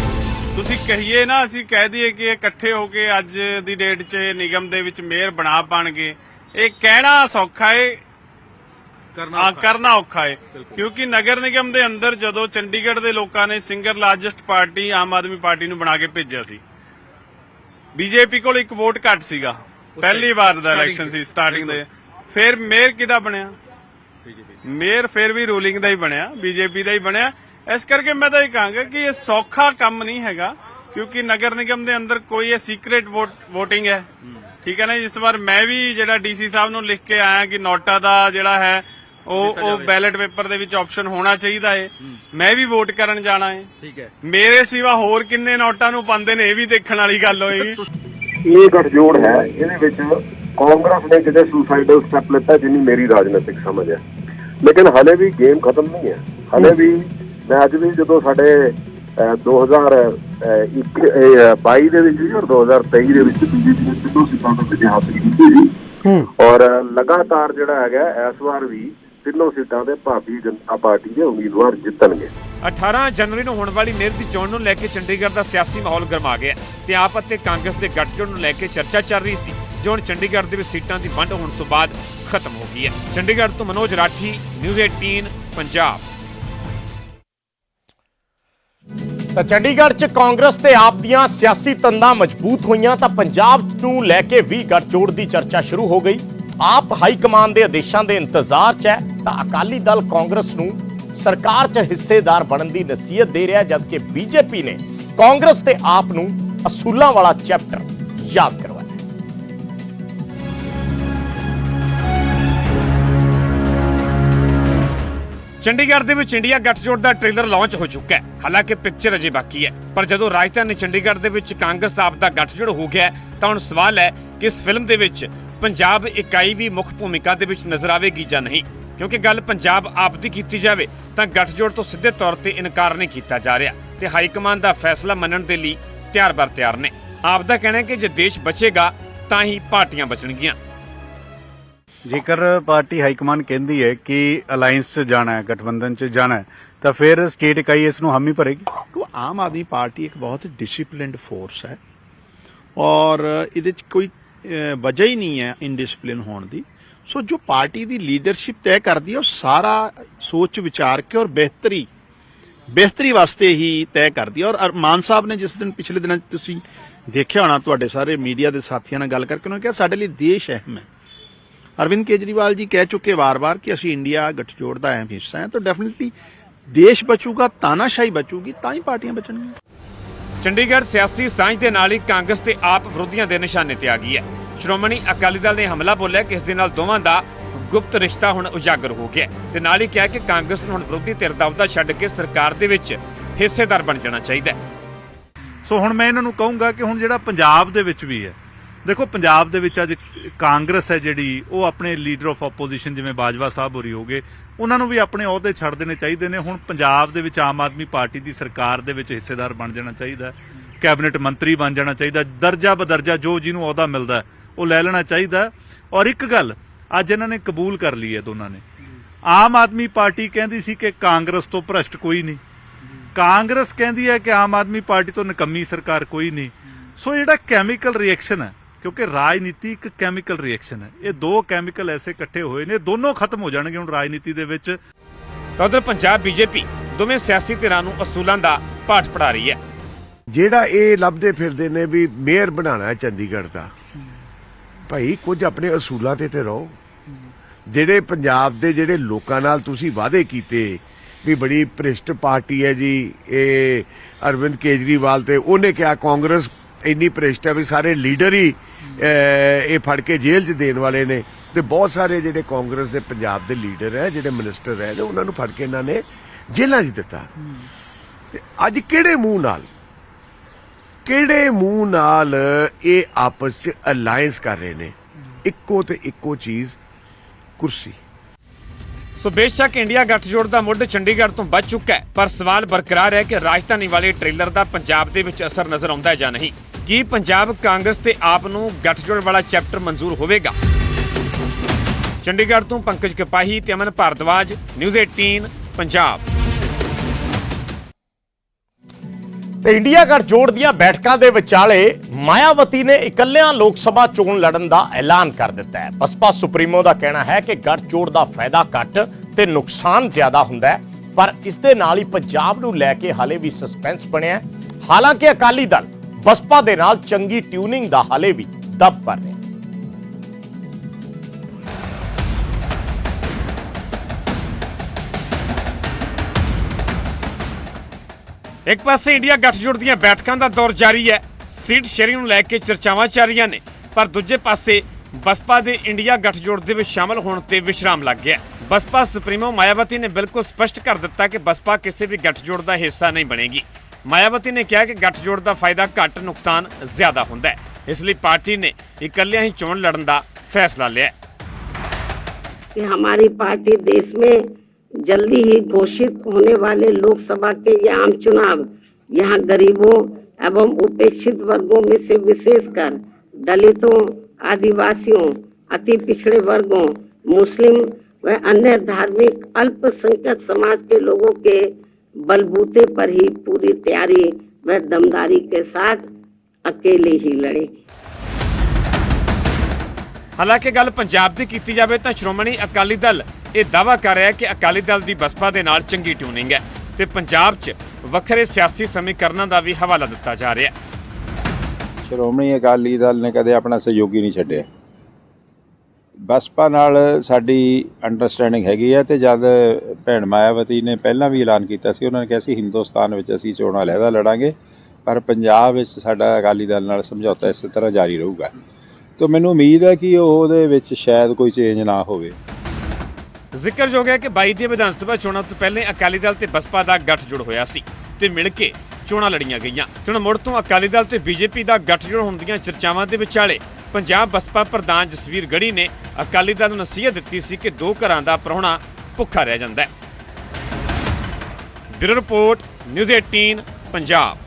ਤੁਸੀਂ ਕਹੀਏ ਨਾ, ਅਸੀਂ ਕਹਿ ਦਈਏ ਕਿ ਇਕੱਠੇ ਹੋ ਕੇ ਅੱਜ ਦੀ ਡੇਟ 'ਚ ਨਿਗਮ ਦੇ ਵਿੱਚ ਮੇਅਰ ਬਣਾ ਪਾਣਗੇ। ਇਹ ਕਹਿਣਾ ਸੌਖਾ ਏ ਕਰਨਾ ਕਰਨਾ ਔਖਾ ਏ ਕਿਉਂਕਿ ਨਗਰ ਨਿਗਮ ਦੇ ਅੰਦਰ ਜਦੋਂ ਚੰਡੀਗੜ੍ਹ ਦੇ ਲੋਕਾਂ ਨੇ single largest party Aam Aadmi party ਨੂੰ ਬਣਾ ਕੇ ਭੇਜਿਆ ਸੀ। ਬੀਜੇਪੀ ਕੋਲ ਇੱਕ ਵੋਟ ਘੱਟ ਸੀਗਾ। ਪਹਿਲੀ ਵਾਰ ਦਾ ਇਲੈਕਸ਼ਨ ਸੀ ਸਟਾਰਟਿੰਗ ਦੇ। ਫਿਰ ਮੇਅਰ ਕਿਹਦਾ ਬਣਿਆ? ਮੇਅਰ ਫਿਰ ਵੀ ਰੂਲਿੰਗ ਦਾ ਹੀ ਬਣਿਆ ਬੀਜੇਪੀ ਦਾ ਹੀ ਬਣਿਆ। ਇਸ ਕਰਕੇ ਮੈਂ ਤਾਂ ਇਹ ਕਹਾਂਗਾ ਕਿ ਇਹ ਸੌਖਾ ਕੰਮ ਨਹੀਂ ਹੈਗਾ ਕਿਉਂਕਿ ਨਗਰ ਨਿਗਮ ਦੇ ਅੰਦਰ ਕੋਈ ਇਹ ਸੀਕ੍ਰੀਟ ਵੋਟਿੰਗ ਹੈ। ਠੀਕ ਹੈ ਨਾ ਇਸ ਵਾਰ ਮੈਂ ਵੀ ਜਿਹੜਾ ਡੀਸੀ ਸਾਹਿਬ ਨੂੰ ਲਿਖ ਕੇ ਆਇਆ ਕਿ ਨੋਟਾ ਦਾ ਜਿਹੜਾ ਹੈ ਉਹ ਉਹ ਬੈਲਟ ਪੇਪਰ ਦੇ ਵਿੱਚ ਆਪਸ਼ਨ ਹੋਣਾ ਚਾਹੀਦਾ ਹੈ। ਮੈਂ ਵੀ ਵੋਟ ਕਰਨ ਜਾਣਾ ਹੈ ਠੀਕ ਹੈ। ਮੇਰੇ ਸਿਵਾ ਹੋਰ ਕਿੰਨੇ ਨੋਟਾਂ ਨੂੰ ਪਾਉਂਦੇ ਨੇ ਇਹ ਵੀ ਦੇਖਣ ਵਾਲੀ ਗੱਲ ਹੋਏਗੀ
ਇਹ ਗੱਠਜੋੜ ਹੈ ਇਹਦੇ ਵਿੱਚ ਕਾਂਗਰਸ ਨੇ ਕਿਤੇ ਸੁਸਾਈਡਲ ਸਟੈਪ ਲਿੱਤਾ ਜਿੰਨੀ ਮੇਰੀ ਰਾਜਨੀਤਿਕ ਸਮਝ ਹੈ। ਲੇਕਿਨ ਹਲੇ ਵੀ ਗੇਮ ਖਤਮ ਨਹੀਂ ਹੈ। ਹਲੇ ਵੀ ਮੈਂ ਅੱਜ ਵੀ ਜਦੋਂ ਸਾਡੇ ਅਹ, 2021 ਇਹ, 22 ਦੇ ਵਿੱਚ ਔਰ 2023 ਦੇ ਵਿੱਚ ਬੀਜੇਪੀ ਨੇ ਤਿੰਨੋਂ ਸੀਟਾਂ ਤੋਂ ਵਿਜੇ ਹਾਸਲ ਕੀਤੀ ਸੀ। ਔਰ ਲਗਾਤਾਰ ਜਿਹੜਾ ਹੈਗਾ ਇਸ ਵਾਰ ਵੀ ਤਿੰਨੋਂ ਸੀਟਾਂ ਤੇ ਭਾਰਤੀ ਜਨਤਾ ਪਾਰਟੀ ਦੇ ਉਮੀਦਵਾਰ ਜਿੱਤਣਗੇ।
18 ਜਨਵਰੀ ਨੂੰ ਹੋਣ ਵਾਲੀ ਮੇਅਰ ਦੀ ਚੋਣ ਨੂੰ ਲੈ ਕੇ ਚੰਡੀਗੜ੍ਹ ਦਾ ਸਿਆਸੀ ਮਾਹੌਲ ਗਰਮਾ ਗਿਆ। ਤੇ ਆਪ ਅਤੇ ਕਾਂਗਰਸ ਦੇ ਗੱਠਜੋੜ ਨੂੰ ਲੈ ਕੇ ਚਰਚਾ ਚੱਲ ਰਹੀ ਸੀ ਜੋ ਹੁਣ ਚੰਡੀਗੜ੍ਹ ਦੇ ਵਿੱਚ ਸੀਟਾਂ ਦੀ ਵੰਡ ਹੋਣ ਤੋਂ ਬਾਅਦ ਖਤਮ ਹੋ ਗਈ ਹੈ। ਚੰਡੀਗੜ੍ਹ ਤੋਂ ਮਨੋਜ ਰਾਠੀ ਨਿਊਜ਼ 18 ਪੰਜਾਬ।
ਤਾਂ ਚੰਡੀਗੜ੍ਹ 'ਚ ਕਾਂਗਰਸ ਤੇ ਆਪ ਦੀਆਂ ਸਿਆਸੀ ਤੰਦਾਂ ਮਜ਼ਬੂਤ ਹੋਈਆਂ ਤਾਂ ਪੰਜਾਬ ਨੂੰ ਲੈ ਕੇ ਵੀ ਗੱਠਜੋੜ ਦੀ ਚਰਚਾ ਸ਼ੁਰੂ ਹੋ ਗਈ। ਆਪ ਹਾਈ ਕਮਾਨ ਦੇ ਆਦੇਸ਼ਾਂ ਦੇ ਇੰਤਜ਼ਾਰ 'ਚ ਹੈ, ਤਾਂ ਅਕਾਲੀ ਦਲ ਕਾਂਗਰਸ ਨੂੰ ਸਰਕਾਰ 'ਚ ਹਿੱਸੇਦਾਰ ਬਣਨ ਦੀ ਨਸੀਹਤ ਦੇ ਰਿਹਾ ਜਦਕਿ ਬੀਜੇਪੀ ਨੇ ਕਾਂਗਰਸ ਤੇ ਆਪ ਨੂੰ ਅਸੂਲਾਂ ਵਾਲਾ ਚੈਪਟਰ ਯਾਦ ਕਰਵਾਇਆ
ਚੰਡੀਗੜ੍ਹ ਦੇ ਵਿੱਚ ਇੰਡੀਆ ਗੱਠਜੋੜ ਦਾ ਟ੍ਰੇਲਰ ਲਾਂਚ ਹੋ ਚੁੱਕਾ ਹੈ। ਹਾਲਾਂਕਿ ਪਿਕਚਰ ਅਜੇ ਬਾਕੀ ਹੈ। ਪਰ ਜਦੋਂ ਰਾਜਧਾਨੀ ਚੰਡੀਗੜ੍ਹ ਦੇ ਵਿੱਚ ਕਾਂਗਰਸ ਆਪ ਦਾ ਗੱਠਜੋੜ ਹੋ ਗਿਆ ਤਾਂ ਹੁਣ ਸਵਾਲ ਹੈ ਕਿ ਇਸ ਫਿਲਮ ਦੇ ਵਿੱਚ ਪੰਜਾਬ ਇਕਾਈ ਵੀ ਮੁੱਖ ਭੂਮਿਕਾ ਦੇ ਵਿੱਚ ਨਜ਼ਰ ਆਵੇਗੀ ਜਾਂ ਨਹੀਂ? ਕਿਉਂਕਿ ਗੱਲ ਪੰਜਾਬ ਆਪ ਦੀ ਕੀਤੀ ਜਾਵੇ ਤਾਂ ਗੱਠਜੋੜ ਤੋਂ ਸਿੱਧੇ ਤੌਰ ਤੇ ਇਨਕਾਰ ਨਹੀਂ ਕੀਤਾ ਜਾ ਰਿਹਾ ਤੇ ਹਾਈ ਕਮਾਂਡ ਦਾ ਫੈਸਲਾ ਮੰਨਣ ਦੇ ਲਈ ਤਿਆਰ ਬਰ ਤਿਆਰ ਨੇ। ਆਪ ਦਾ ਕਹਿਣਾ ਹੈ ਕਿ ਜੇ ਦੇਸ਼ ਬਚੇਗਾ ਤਾਂ ਹੀ ਪਾਰਟੀਆਂ ਬਚਣਗੀਆਂ।
ਜੇਕਰ ਪਾਰਟੀ ਹਾਈ ਕਮਾਂਡ ਕਹਿੰਦੀ ਹੈ ਕਿ ਅਲਾਈਅੰਸ 'ਚ ਜਾਣਾ ਹੈ ਗਠਬੰਧਨ 'ਚ ਜਾਣਾ ਹੈ ਤਾਂ ਫਿਰ ਸਟੇਟ ਇਕਾਈ ਇਸ ਨੂੰ ਹਾਮੀ ਭਰੇਗੀ?
ਕਿ ਆਮ ਆਦਮੀ ਪਾਰਟੀ ਇੱਕ ਬਹੁਤ ਡਿਸਪਲਿਨਡ ਫੋਰਸ ਹੈ ਔਰ ਇਹਦੇ ਚ ਕੋਈ ਵਜ੍ਹਾ ਹੀ ਨਹੀਂ ਹੈ ਇਨਡਿਸਪਲਿਨ ਹੋਣ ਦੀ। ਸੋ ਜੋ ਪਾਰਟੀ ਦੀ ਲੀਡਰਸ਼ਿਪ ਤੈਅ ਕਰਦੀ ਹੈ, ਉਹ ਸਾਰਾ ਸੋਚ, ਵਿਚਾਰ ਕੇ ਔਰ ਬਿਹਤਰੀ ਬਿਹਤਰੀ ਵਾਸਤੇ ਹੀ ਤੈਅ ਕਰਦੀ ਹੈ। ਔਰ ਮਾਨ ਸਾਹਿਬ ਨੇ ਜਿਸ ਦਿਨ ਪਿਛਲੇ ਦਿਨਾਂ 'ਚ ਤੁਸੀਂ ਦੇਖਿਆ ਹੋਣਾ, ਤੁਹਾਡੇ ਸਾਰੇ ਮੀਡੀਆ ਦੇ ਸਾਥੀਆਂ ਨਾਲ ਗੱਲ ਕਰਕੇ, ਉਹਨਾਂ ਕਿਹਾ, ਸਾਡੇ ਲਈ ਦੇਸ਼ ਅਹਿਮ ਹੈ। ਅਰਵਿੰਦ ਕੇਜਰੀਵਾਲ ਜੀ ਕਹਿ ਚੁੱਕੇ ਵਾਰ-ਵਾਰ ਕਿ ਅਸੀਂ ਇੰਡੀਆ ਗੱਠਜੋੜ ਦਾ ਅਹਿਮ ਹਿੱਸਾ ਹੈ, ਤਾਂ ਡੈਫੀਨਿਟਲੀ ਦੇਸ਼ ਬਚੂਗਾ, ਤਾਨਾਸ਼ਾਹੀ ਬਚੂਗੀ, ਤਾਂ ਹੀ ਪਾਰਟੀਆਂ ਬਚਣਗੀਆਂ।
ਚੰਡੀਗੜ੍ਹ ਸਿਆਸੀ ਸਾਂਝ ਦੇ ਨਾਲ ਹੀ ਕਾਂਗਰਸ ਤੇ ਆਪ ਵਿਰੋਧੀਆਂ ਦੇ ਨਿਸ਼ਾਨੇ ਤੇ ਆ ਗਈ ਹੈ। ਸ਼੍ਰੋਮਣੀ ਅਕਾਲੀ ਦਲ ਨੇ ਹਮਲਾ ਬੋਲਿਆ ਕਿ ਇਸ ਦੇ ਨਾਲ ਦੋਵਾਂ ਦਾ ਗੁਪਤ ਰਿਸ਼ਤਾ ਹੁਣ ਉਜਾਗਰ ਹੋ ਗਿਆ ਤੇ ਨਾਲ ਹੀ ਕਿਹਾ ਕਿ ਕਾਂਗਰਸ ਨੂੰ ਹੁਣ ਵਿਰੋਧੀ ਧਿਰ ਦਾ ਅਹੁਦਾ ਛੱਡ ਕੇ ਸਰਕਾਰ ਦੇ ਵਿੱਚ ਹਿੱਸੇਦਾਰ ਬਣ ਜਾਣਾ ਚਾਹੀਦਾ ਹੈ।
ਸੋ ਹੁਣ ਮੈਂ ਇਹਨਾਂ ਨੂੰ ਕਹੂੰਗਾ ਕਿ ਹੁਣ ਜਿਹੜਾ ਪੰਜਾਬ ਦੇ ਵਿੱਚ ਵੀ ਹੈ ਦੇਖੋ, ਪੰਜਾਬ ਦੇ ਵਿੱਚ ਅੱਜ ਕਾਂਗਰਸ ਹੈ ਜਿਹੜੀ, ਉਹ ਆਪਣੇ ਲੀਡਰ ਆਫ ਆਪੋਜੀਸ਼ਨ ਜਿਵੇਂ ਬਾਜਵਾ ਸਾਹਿਬ ਹੋਰੀ ਹੋਗੇ ਉਹਨਾਂ ਨੂੰ ਵੀ ਆਪਣੇ ਅਹੁਦੇ ਛੱਡ ਦੇਣੇ ਚਾਹੀਦੇ ਨੇ। ਹੁਣ ਪੰਜਾਬ ਦੇ ਵਿੱਚ ਆਮ ਆਦਮੀ ਪਾਰਟੀ ਦੀ ਸਰਕਾਰ ਦੇ ਵਿੱਚ ਹਿੱਸੇਦਾਰ ਬਣ ਜਾਣਾ ਚਾਹੀਦਾ ਕੈਬਨਿਟ ਮੰਤਰੀ ਬਣ ਜਾਣਾ ਚਾਹੀਦਾ ਦਰਜਾ ਬਦਰਜਾ ਜੋ ਜਿਹਨੂੰ ਅਹੁਦਾ ਮਿਲਦਾ ਉਹ ਲੈ ਲੈਣਾ ਚਾਹੀਦਾ ਔਰ ਇੱਕ ਗੱਲ, ਅੱਜ ਇਹਨਾਂ ਨੇ ਕਬੂਲ ਕਰ ਲਈ ਹੈ ਦੋਨਾਂ ਨੇ। ਆਮ ਆਦਮੀ ਪਾਰਟੀ ਕਹਿੰਦੀ ਸੀ ਕਿ ਕਾਂਗਰਸ ਤੋਂ ਭ੍ਰਸ਼ਟ ਕੋਈ ਨਹੀਂ। ਕਾਂਗਰਸ ਕਹਿੰਦੀ ਹੈ ਕਿ ਆਮ ਆਦਮੀ ਪਾਰਟੀ ਤੋਂ ਨਕੰਮੀ ਸਰਕਾਰ ਕੋਈ ਨਹੀਂ। ਸੋ ਜਿਹੜਾ ਕੈਮੀਕਲ ਰਿਐਕਸ਼ਨ ਹੈ ਕਿਉਂਕਿ ਰਾਜਨੀਤੀ ਇੱਕ ਕੈਮੀਕਲ ਰਿਐਕਸ਼ਨ ਹੈ। ਇਹ ਦੋ ਕੈਮੀਕਲ ਐਸੇ ਇਕੱਠੇ ਹੋਏ ਨੇ ਦੋਨੋਂ ਖਤਮ ਹੋ ਜਾਣਗੇ ਹੁਣ ਰਾਜਨੀਤੀ ਦੇ ਵਿੱਚ।
ਤਾਂ ਉਧਰ ਪੰਜਾਬ ਬੀਜੇਪੀ ਦੋਵੇਂ ਸਿਆਸੀ ਧਿਰਾਂ ਨੂੰ ਅਸੂਲਾਂ ਦਾ ਪਾਠ ਪੜ੍ਹਾ ਰਹੀ ਹੈ।
ਜਿਹੜਾ ਇਹ ਲੱਭਦੇ ਫਿਰਦੇ ਨੇ ਵੀ ਮੇਅਰ ਬਣਾਣਾ ਹੈ ਚੰਡੀਗੜ੍ਹ ਦਾ ਭਾਈ ਕੁਝ ਆਪਣੇ ਅਸੂਲਾਂ ਤੇ ਤੇ ਰਹੋ। ਜਿਹੜੇ ਪੰਜਾਬ ਦੇ ਜਿਹੜੇ ਲੋਕਾਂ ਨਾਲ ਤੁਸੀਂ ਵਾਅਦੇ ਕੀਤੇ ਵੀ ਬੜੀ ਭ੍ਰਿਸ਼ਟ ਪਾਰਟੀ ਹੈ ਜੀ ਇਹ ਅਰਵਿੰਦ ਕੇਜਰੀਵਾਲ ਤੇ ਉਹਨੇ ਕਿਹਾ ਕਾਂਗਰਸ ਇੰਨੀ ਭ੍ਰਿਸ਼ਟ ਹੈ ਵੀ ਸਾਰੇ ਲੀਡਰ ਹੀ ਇਹ ਫੜ ਕੇ ਜੇਲ੍ਹ 'ਚ ਦੇਣ ਵਾਲੇ ਨੇ। ਤੇ ਬਹੁਤ ਸਾਰੇ ਜਿਹੜੇ ਕਾਂਗਰਸ ਦੇ ਪੰਜਾਬ ਦੇ ਲੀਡਰ ਹੈ, ਜਿਹੜੇ ਮਿਨਿਸਟਰ ਹੈ ਉਹਨਾਂ ਨੂੰ ਫੜ ਕੇ ਇਹਨਾਂ ਨੇ ਜੇਲ੍ਹਾਂ 'ਚ ਦਿੱਤਾ। ਤੇ ਅੱਜ ਕਿਹੜੇ ਮੂੰਹ ਨਾਲ, ਕਿਹੜੇ ਮੂੰਹ ਨਾਲ ਇਹ ਆਪਸ ਚ ਅਲਾਈਅੰਸ ਕਰ ਰਹੇ ਨੇ? ਇੱਕੋ ਤੇ ਇੱਕੋ ਚੀਜ਼ ਕੁਰਸੀ।
ਸੋ ਬੇਸ਼ੱਕ ਇੰਡੀਆ ਗੱਠਜੋੜ ਦਾ ਮੁੱਢ ਚੰਡੀਗੜ੍ਹ ਤੋਂ ਵੱਜ ਚੁੱਕਾ ਹੈ, ਪਰ ਸਵਾਲ ਬਰਕਰਾਰ ਹੈ ਕਿ ਰਾਜਧਾਨੀ ਵਾਲੇ ਟ੍ਰੇਲਰ ਦਾ ਪੰਜਾਬ ਦੇ ਵਿੱਚ ਅਸਰ ਨਜ਼ਰ ਆਉਂਦਾ ਹੈ ਜਾਂ ਨਹੀਂ। ਕੀ ਪੰਜਾਬ ਕਾਂਗਰਸ ਤੇ ਆਪ ਨੂੰ ਗੱਠਜੋੜ ਵਾਲਾ ਚੈਪਟਰ ਮਨਜ਼ੂਰ ਹੋਵੇਗਾ? ਚੰਡੀਗੜ੍ਹ ਤੋਂ ਪੰਕਜ ਕਪਾਹੀ ਤੇ ਅਮਨ ਭਾਰਦਵਾਜ, ਨਿਊਜ਼ 18 ਪੰਜਾਬ।
ਤੇ ਇੰਡੀਆ ਗੱਠਜੋੜ ਦੀਆਂ ਬੈਠਕਾਂ ਦੇ ਵਿਚਾਲੇ ਮਾਇਆਵਤੀ ਨੇ ਇਕੱਲਿਆਂ ਲੋਕ ਸਭਾ ਚੋਣ ਲੜਨ ਦਾ ਐਲਾਨ ਕਰ ਦਿੱਤਾ ਹੈ। ਬਸਪਾ ਸੁਪਰੀਮੋ ਦਾ ਕਹਿਣਾ ਹੈ ਕਿ ਗੱਠਜੋੜ ਦਾ ਫਾਇਦਾ ਘੱਟ ਤੇ ਨੁਕਸਾਨ ਜ਼ਿਆਦਾ ਹੁੰਦਾ ਹੈ, ਪਰ ਇਸ ਦੇ ਨਾਲ ਹੀ ਪੰਜਾਬ ਨੂੰ ਲੈ ਕੇ ਹਾਲੇ ਵੀ ਸਸਪੈਂਸ ਬਣਿਆ ਹਾਲਾਂਕਿ ਅਕਾਲੀ ਦਲ ਬਸਪਾ ਦੇ ਨਾਲ ਚੰਗੀ ਟਿਊਨਿੰਗ ਦਾ ਹਾਲੇ ਵੀ ਦਬ ਕਰ ਰਿਹਾ
ਇੱਕ ਪਾਸੇ ਇੰਡੀਆ ਗੱਠਜੋੜ ਦੀਆਂ ਬੈਠਕਾਂ ਦਾ ਦੌਰ ਜਾਰੀ ਹੈ ਸੀਟ ਸ਼ੇਅਰਿੰਗ ਨੂੰ ਲੈ ਕੇ ਚਰਚਾਵਾਂ ਚੱਲ ਰਹੀਆਂ ਨੇ ਪਰ ਦੂਜੇ ਪਾਸੇ ਬਸਪਾ ਦੇ ਇੰਡੀਆ ਗੱਠਜੋੜ ਦੇ ਵਿੱਚ ਸ਼ਾਮਲ ਹੋਣ ਤੇ ਵਿਸ਼ਰਾਮ ਲੱਗ ਗਿਆ ਹੈ। ਬਸਪਾ ਸੁਪਰੀਮੋ ਮਾਇਆਵਤੀ ਨੇ ਬਿਲਕੁਲ ਸਪਸ਼ਟ ਕਰ ਦਿੱਤਾ ਕਿ ਬਸਪਾ ਕਿਸੇ ਵੀ ਗੱਠਜੋੜ ਦਾ ਹਿੱਸਾ ਨਹੀਂ ਬਣੇਗੀ ਮਾਇਆਵਤੀ ਨੇ ਕਿਹਾ ਕਿ ਗੱਠਜੋੜ ਦਾ ਫਾਇਦਾ ਘੱਟ ਨੁਕਸਾਨ ਜ਼ਿਆਦਾ ਹੁੰਦਾ ਹੈ ਇਸ ਲਈ ਪਾਰਟੀ ਨੇ ਇਕੱਲਿਆਂ ਹੀ ਚੋਣ ਲੜਨ ਦਾ ਫੈਸਲਾ ਲਿਆ ਹੈ
कि हमारी पार्टी देश में जल्दी ही घोषित होने वाले लोकसभा के ये आम चुनाव यहाँ गरीबों एवं उपेक्षित वर्गों में से विशेषकर दलितों, आदिवासियों, अति पिछड़े वर्गों, मुस्लिम व अन्य धार्मिक अल्पसंख्यक समाज के लोगों के बलबूते पर ही पूरी तैयारी व दमदारी के साथ अकेले ही लड़ेगी
ਹਾਲਾਂਕਿ ਗੱਲ ਪੰਜਾਬ ਦੀ ਕੀਤੀ ਜਾਵੇ ਤਾਂ ਸ਼੍ਰੋਮਣੀ ਅਕਾਲੀ ਦਲ ਇਹ ਦਾਅਵਾ ਕਰ ਰਿਹਾ ਹੈ ਕਿ ਅਕਾਲੀ ਦਲ ਦੀ ਬਸਪਾ ਦੇ ਨਾਲ ਚੰਗੀ ਟਿਊਨਿੰਗ ਹੈ ਤੇ ਪੰਜਾਬ 'ਚ ਵੱਖਰੇ ਸਿਆਸੀ ਸਮੀਕਰਨਾਂ ਦਾ ਵੀ ਹਵਾਲਾ ਦਿੱਤਾ ਜਾ ਰਿਹਾ ਹੈ।
ਸ਼੍ਰੋਮਣੀ ਅਕਾਲੀ ਦਲ ਨੇ ਕਦੇ ਆਪਣਾ ਸਹਿਯੋਗੀ ਨਹੀਂ ਛੱਡਿਆ। ਬਸਪਾ ਨਾਲ ਸਾਡੀ ਅੰਡਰਸਟੈਂਡਿੰਗ ਹੈਗੀ ਹੈ ਤੇ ਜਦ ਭੈਣ ਮਾਇਆਵਤੀ ਨੇ ਪਹਿਲਾਂ ਵੀ ਐਲਾਨ ਕੀਤਾ ਸੀ, ਉਹਨਾਂ ਨੇ ਕਿਹਾ ਸੀ, ਹਿੰਦੁਸਤਾਨ ਵਿੱਚ ਅਸੀਂ ਚੋਣਾਂ ਲਹਿਦਾ ਲੜਾਂਗੇ ਪਰ ਪੰਜਾਬ ਵਿੱਚ ਸਾਡਾ ਅਕਾਲੀ ਦਲ ਨਾਲ ਸਮਝੌਤਾ ਇਸੇ ਤਰ੍ਹਾਂ ਜਾਰੀ ਰਹੂਗਾ। ਤਾਂ ਮੈਨੂੰ ਉਮੀਦ ਹੈ ਕਿ ਉਹਦੇ ਵਿੱਚ ਸ਼ਾਇਦ ਕੋਈ ਚੇਂਜ ਨਾ ਹੋਵੇ।
ਜ਼ਿਕਰਯੋਗ ਹੈ ਕਿ 22 ਦੀਆਂ ਵਿਧਾਨ ਸਭਾ ਚੋਣਾਂ ਤੋਂ ਪਹਿਲੇ ਅਕਾਲੀ ਦਲ ਤੇ ਬਸਪਾ ਦਾ ਗੱਠਜੋੜ ਹੋਇਆ ਸੀ ਤੇ ਮਿਲ ਕੇ ਚੋਣਾਂ ਲੜੀਆਂ ਗਈਆਂ। ਹੁਣ ਮੁੜ ਤੋਂ ਅਕਾਲੀ ਦਲ ਤੇ ਬੀਜੇਪੀ ਦਾ ਗੱਠਜੋੜ ਹੋਣ ਦੀਆਂ ਚਰਚਾਵਾਂ ਦੇ ਵਿਚਾਲੇ ਪੰਜਾਬ ਬਸਪਾ ਪ੍ਰਧਾਨ ਜਸਵੀਰ ਗੜੀ ਨੇ ਅਕਾਲੀ ਦਲ ਨੂੰ ਨਸੀਹਤ ਦਿੱਤੀ ਸੀ ਕਿ ਦੋ ਘਰਾਂ ਦਾ ਪ੍ਰਾਹੁਣਾ ਭੁੱਖਾ ਰਹਿ ਜਾਂਦਾ ਹੈ। Bureau report, news 18 Punjab.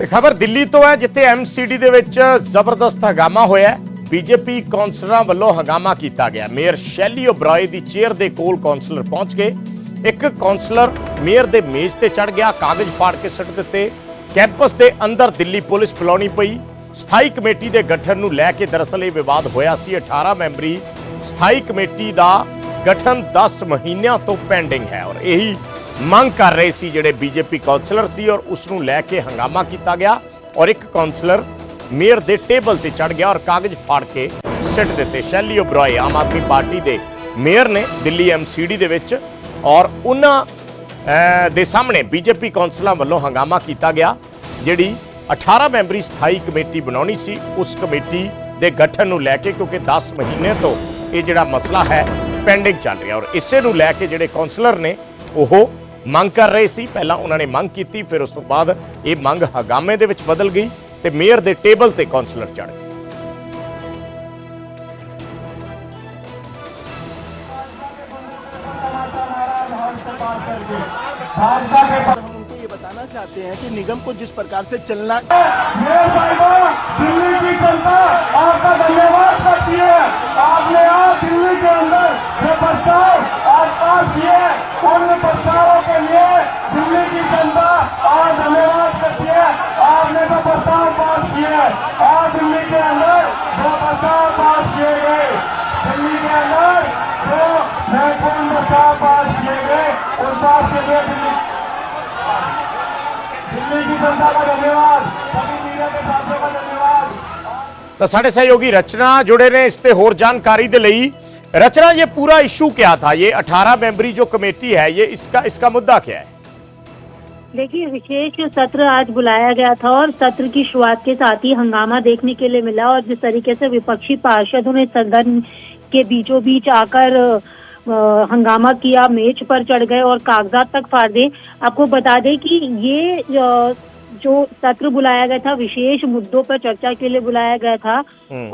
ਤੇ ਖਬਰ ਦਿੱਲੀ ਤੋਂ ਹੈ, ਜਿੱਥੇ ਐਮਸੀਡੀ ਦੇ ਵਿੱਚ ਜ਼ਬਰਦਸਤ ਹੰਗਾਮਾ ਹੋਇਆ ਬੀਜੇਪੀ ਕੌਂਸਲਰਾਂ ਵੱਲੋਂ ਹੰਗਾਮਾ ਕੀਤਾ ਗਿਆ। ਮੇਅਰ ਸ਼ੈਲੀ ਓਬਰਾਏ ਦੀ ਚੇਅਰ ਦੇ ਕੋਲ ਕੌਂਸਲਰ ਪਹੁੰਚ ਗਏ। ਇੱਕ ਕੌਂਸਲਰ ਮੇਅਰ ਦੇ ਮੇਜ਼ ਤੇ ਚੜ ਗਿਆ। ਕਾਗਜ਼ ਫਾੜ ਕੇ ਸੁੱਟ ਦਿੱਤੇ। ਕੈਂਪਸ ਦੇ ਅੰਦਰ ਦਿੱਲੀ ਪੁਲਿਸ ਬੁਲਾਉਣੀ ਪਈ। ਸਥਾਈ ਕਮੇਟੀ ਦੇ ਗਠਨ ਨੂੰ ਲੈ ਕੇ ਦਰਅਸਲ ਇਹ ਵਿਵਾਦ ਹੋਇਆ ਸੀ। 18 ਮੈਂਬਰੀ ਸਥਾਈ ਕਮੇਟੀ ਦਾ ਗਠਨ 10 ਮਹੀਨਿਆਂ ਤੋਂ ਪੈਂਡਿੰਗ ਹੈ ਔਰ ਇਹੀ ਮੰਗ ਕਰ ਰਹੇ ਸੀ ਜਿਹੜੇ ਬੀਜੇਪੀ ਕਾਉਂਸਲਰ ਸੀ ਔਰ ਉਸ ਨੂੰ ਲੈ ਕੇ ਹੰਗਾਮਾ ਕੀਤਾ ਗਿਆ ਔਰ ਇੱਕ ਕਾਉਂਸਲਰ ਮੇਅਰ ਦੇ ਟੇਬਲ ਤੇ ਚੜ ਗਿਆ ਔਰ ਕਾਗਜ਼ ਫਾੜ ਕੇ ਸਿੱਟ ਦਿੱਤੇ। ਸ਼ੈਲੀ ਓਬਰਾਏ ਆਮ ਆਦਮੀ ਪਾਰਟੀ ਦੇ ਮੇਅਰ ਨੇ ਦਿੱਲੀ ਐਮਸੀਡੀ ਦੇ ਵਿੱਚ ਔਰ ਉਹਨਾਂ ਦੇ ਸਾਹਮਣੇ ਬੀਜੇਪੀ ਕਾਉਂਸਲਰਾਂ ਵੱਲੋਂ ਹੰਗਾਮਾ ਕੀਤਾ ਗਿਆ, ਜਿਹੜੀ 18 ਮੈਂਬਰੀ ਸਥਾਈ ਕਮੇਟੀ ਬਣਾਉਣੀ ਸੀ। ਉਸ ਕਮੇਟੀ ਦੇ ਗਠਨ ਨੂੰ ਲੈ ਕੇ ਕਿਉਂਕਿ 10 ਮਹੀਨੇ ਤੋਂ ਇਹ ਜਿਹੜਾ ਮਸਲਾ ਹੈ, ਪੈਂਡਿੰਗ ਚੱਲ ਰਿਹਾ। ਔਰ ਇਸੇ ਨੂੰ ਲੈ ਕੇ ਜਿਹੜੇ ਕਾਉਂਸਲਰ ਨੇ, ਉਹ ਮੰਗ ਕਰ ਰਹੇ ਸੀ ਪਹਿਲਾਂ ਉਹਨਾਂ ਨੇ ਮੰਗ ਕੀਤੀ ਫਿਰ ਉਸ ਤੋਂ ਬਾਅਦ ਇਹ ਮੰਗ ਹਗਾਮੇ ਦੇ ਵਿੱਚ ਬਦਲ ਗਈ ਤੇ ਮੇਅਰ ਦੇ ਟੇਬਲ ਤੇ ਕਾਉਂਸਲਰ ਚੜ ਗਏ
उनको ये बताना चाहते हैं कि निगम को जिस प्रकार से चलना
दिल्ली की जनता आपका धन्यवाद करती है आपने आज दिल्ली के अंदर जो प्रस्ताव आज पास किए उन प्रस्तावों के लिए दिल्ली की जनता आज धन्यवाद करती है आपने जो प्रस्ताव पास किए आज दिल्ली के अंदर जो प्रस्ताव पास किए गए दिल्ली के अंदर जो महत्वपूर्ण प्रस्ताव पास किए गए उन पास के लिए दिल्ली दिल्ली की जनता का धन्यवाद सभी मीडिया के साथियों का धन्यवाद
ਤਾਂ ਸਾਡੇ ਸਹਿਯੋਗੀ ਰਚਨਾ जुड़े ने इस पे और जानकारी ਦੇ ਲਈ रचना, ये पूरा इशू क्या था? ये 18 मेंबरी जो कमेटी है, ये इसका इसका मुद्दा क्या है?
देखिए, विशेष सत्र आज बुलाया गया था और सत्र की शुरुआत के साथ ही हंगामा देखने के लिए मिला और जिस तरीके से विपक्षी पार्षदों ने सदन के बीचों बीच आकर हंगामा किया, मेज पर चढ़ गए और कागजात तक फाड़ दे आपको बता दें कि ये जो सत्र बुलाया गया था विशेष मुद्दों पर चर्चा के लिए बुलाया गया था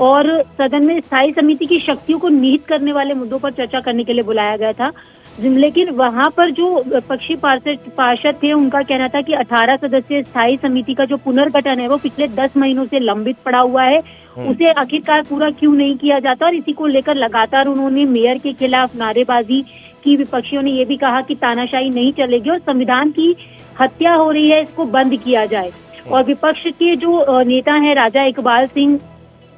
और सदन में स्थायी समिति की शक्तियों को निहित करने वाले मुद्दों पर चर्चा करने के लिए बुलाया गया था। लेकिन वहाँ पर जो पक्षी पार्षद पार्षद थे उनका कहना था कि 18 सदस्यीय स्थायी समिति का जो पुनर्गठन है वो पिछले 10 महीनों से लंबित पड़ा हुआ है। उसे आखिरकार पूरा क्यों नहीं किया जाता? और इसी को लेकर लगातार उन्होंने मेयर के खिलाफ नारेबाजी की। विपक्षियों ने ये भी कहा कि तानाशाही नहीं चलेगी और संविधान की हत्या हो रही है इसको बंद किया जाए। और विपक्ष के जो नेता हैं राजा इकबाल सिंह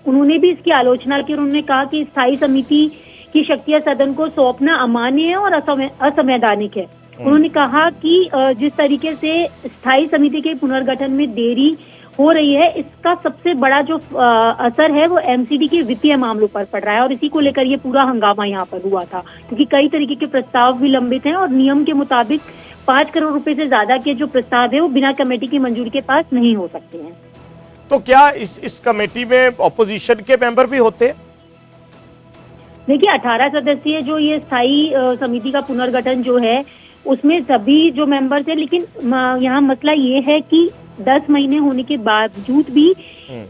उन्होंने भी इसकी आलोचना की और उन्होंने कहा कि स्थायी समिति की शक्तियाँ सदन को सौंपना अमान्य है और असंवैधानिक है। उन्होंने कहा कि जिस तरीके से स्थायी समिति के पुनर्गठन में देरी हो रही है इसका सबसे बड़ा जो असर है वो एमसीडी के वित्तीय मामलों पर पड़ रहा है और इसी को लेकर ये पूरा हंगामा यहाँ पर हुआ था। क्योंकि कई तरीके के प्रस्ताव भी लंबित हैं और नियम के मुताबिक पाँच करोड़ रुपए से ज़्यादा के जो प्रस्ताव है वो बिना कमेटी की मंजूरी के पास नहीं हो सकते हैं।
तो क्या इस इस कमेटी में ऑपोजिशन के मेंबर भी होते हैं?
देखिए अठारह सदस्यीय जो ये स्थायी समिति का पुनर्गठन जो है उसमें सभी जो मेंबर्स हैं लेकिन यहाँ मसला ये है कि दस महीने होने के बावजूद भी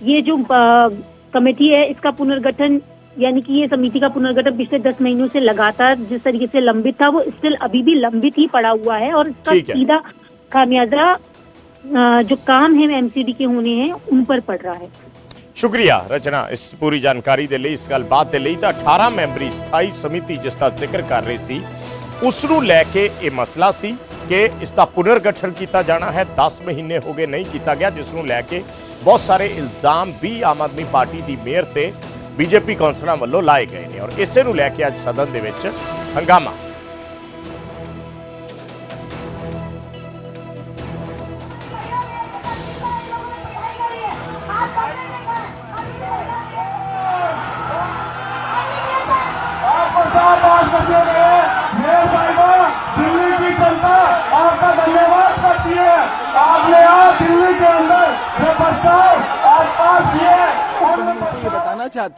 ये जो कमेटी है इसका पुनर्गठन यानी कि ये समिति का पुनर्गठन पिछले दस महीनों से लगातार जिस तरीके से लंबित था वो स्टिल अभी भी लंबित ही पड़ा हुआ है और इसका
ठीक है।
सीधा खामियाजा अ, जो काम है एमसीडी के होने हैं उन पर पड़ रहा है
ਸ਼ੁਕਰੀਆ ਰਚਨਾ ਇਸ ਪੂਰੀ ਜਾਣਕਾਰੀ ਦੇ ਲਈ ਇਸ ਗੱਲਬਾਤ ਦੇ ਲਈ ਤਾਂ 18 ਮੈਂਬਰੀ ਸਥਾਈ ਸਮਿਤੀ ਜਿਸ ਦਾ ਜ਼ਿਕਰ ਕਰ ਰਹੀ ਸੀ ਉਸ ਨੂੰ ਲੈ ਕੇ ਇਹ ਮਸਲਾ ਸੀ ਕਿ ਇਸ ਦਾ ਪੁਨਰਗਠਨ ਕੀਤਾ ਜਾਣਾ ਹੈ 10 ਮਹੀਨੇ ਹੋ ਗਏ ਨਹੀਂ ਕੀਤਾ ਗਿਆ ਜਿਸ ਨੂੰ ਲੈ ਕੇ ਬਹੁਤ ਸਾਰੇ ਇਲਜ਼ਾਮ ਵੀ ਆਮ ਆਦਮੀ ਪਾਰਟੀ ਦੀ ਮੇਅਰ ਤੇ ਬੀਜੇਪੀ ਕੌਂਸਲਰਾਂ ਵੱਲੋਂ ਲਾਏ ਗਏ ਨੇ ਔਰ ਇਸੇ ਨੂੰ ਲੈ ਕੇ ਅੱਜ ਸਦਨ ਦੇ ਵਿੱਚ ਹੰਗਾਮਾ।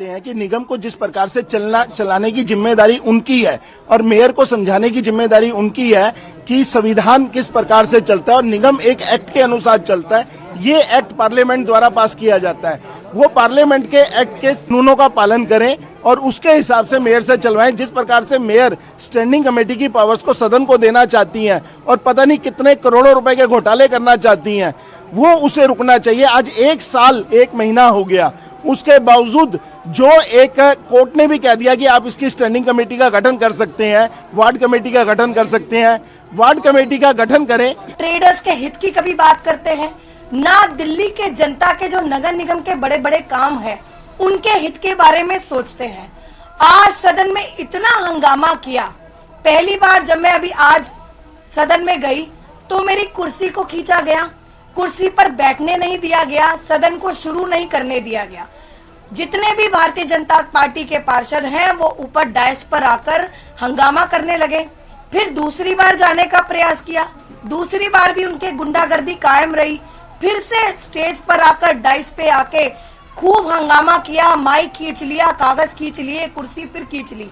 चाहते हैं कि निगम को जिस प्रकार से चलना, चलाने की ज़िम्मेदारी उनकी है और मेयर को समझाने की ज़िम्मेदारी उनकी है कि संविधान किस प्रकार से चलता है और निगम एक एक्ट के अनुसार चलता है, ये एक्ट पार्लियामेंट द्वारा पास किया जाता है। वो पार्लियामेंट के एक्ट के कानूनों का पालन करें और उसके हिसाब से मेयर से चलवाएँ, जिस प्रकार से मेयर स्टैंडिंग कमेटी की पावर्स को सदन को देना चाहती हैं और पता नहीं कितने करोड़ों रुपए के घोटाले करना चाहती हैं, वो उसे रुकना चाहिए। आज एक साल, एक महीना हो गया, उसके बावजूद जो एक कोर्ट ने भी कह दिया कि आप इसकी स्टैंडिंग कमेटी का गठन कर सकते हैं वार्ड कमेटी का गठन कर सकते हैं। वार्ड कमेटी का गठन करें।
ट्रेडर्स के हित की कभी बात करते हैं? ना दिल्ली के जनता के जो नगर निगम के बड़े बड़े काम है, उनके हित के बारे में सोचते हैं। आज सदन में इतना हंगामा किया। पहली बार जब मैं अभी आज सदन में गई तो मेरी कुर्सी को खींचा गया। कुर्सी पर बैठने नहीं दिया गया, सदन को शुरू नहीं करने दिया गया। जितने भी भारतीय जनता पार्टी के पार्षद हैं, वो ऊपर डायस पर आकर हंगामा करने लगे। फिर दूसरी बार जाने का प्रयास किया। दूसरी बार भी उनके गुंडागर्दी कायम रही। फिर से स्टेज पर आकर डाइस पे आके खूब हंगामा किया माइक खींच लिया, कागज़ खींच लिए, कुर्सी फिर खींच ली।